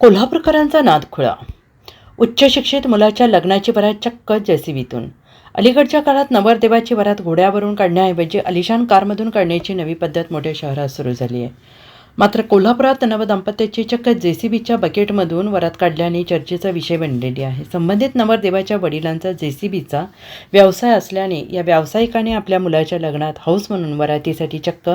कोल्हापूरकरांचा नादखुळा. उच्च शिक्षित मुलाच्या लग्नाची बरात चक्क जेसीबीतून. अलीकडच्या काळात नवरदेवाची वरात घोड्यावरून काढण्याऐवजी अलिशान कारमधून काढण्याची नवी पद्धत मोठ्या शहरात सुरू झाली आहे मात्र कोल्हापुरात नवदाम्पत्याची चक्क जेसीबीच्या बकेटमधून वरात काढल्याने चर्चेचा विषय बनलेली आहे. संबंधित नवरदेवाच्या वडिलांचा जेसीबीचा व्यवसाय असल्याने या व्यावसायिकाने आपल्या मुलाच्या लग्नात हौस म्हणून वरातीसाठी चक्क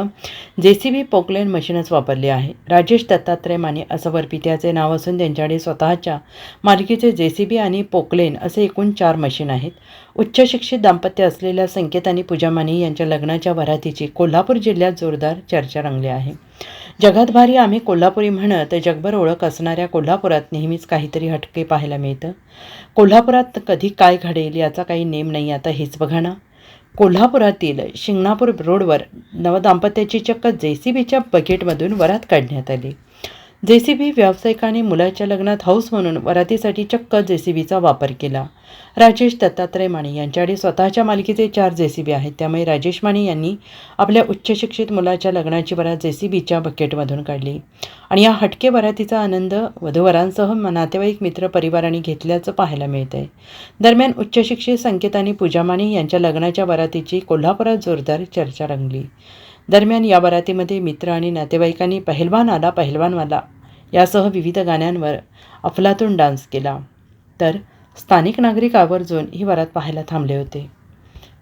जेसीबी पोकलेन मशीनच वापरली आहे. राजेश दत्तात्रय माने असं वरपित्याचे नाव असून त्यांच्याकडे स्वतःच्या मालकीचे जेसीबी आणि पोकलेन असे एकूण चार मशीन आहेत. उच्च शिक्षित दाम्पत्य असलेल्या संकेत आणि पूजा माने यांच्या लग्नाच्या वरातीची कोल्हापूर जिल्ह्यात जोरदार चर्चा रंगली आहे. जगातभारी आम्ही कोल्हापुरी म्हणत जगभर ओळख असणाऱ्या कोल्हापुरात नेहमीच काहीतरी हटके पाहायला मिळतं. कोल्हापुरात कधी काय घडेल याचा काही नेम नाही आता हेच बघा ना. कोल्हापुरातील शिंगणापूर रोडवर नवदाम्पत्याची चक्क जे सी बीच्या बकेटमधून वरात काढण्यात आली. जे सी बी व्यावसायिकाने मुलाच्या लग्नात हौस म्हणून वरातीसाठी चक्क जे सी बीचा वापर केला. राजेश दत्तात्रय माने यांच्याकडे स्वतःच्या मालकीचे चार जे सी बी आहेत. त्यामुळे राजेश माने यांनी आपल्या उच्च शिक्षित मुलाच्या लग्नाची वरात जे सी बीच्या बकेटमधून काढली. आणि या हटके वरातीचा आनंद वधूवरांसह नातेवाईक मित्र परिवाराने घेतल्याचं पाहायला मिळत आहे दरम्यान उच्च शिक्षित संकेत आणि पूजा माने यांच्या लग्नाच्या वरातीची कोल्हापुरात जोरदार चर्चा रंगली. दरम्यान या बारातीमध्ये मित्र आणि नातेवाईकांनी पहिलवान आला पहिलवानवाला यासह विविध गाण्यांवर अफलातून डान्स केला. तर स्थानिक नागरिक आवर्जून ही वरात पाहायला थांबले होते.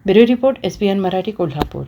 Bureau report S B N Marathi Kolhapur.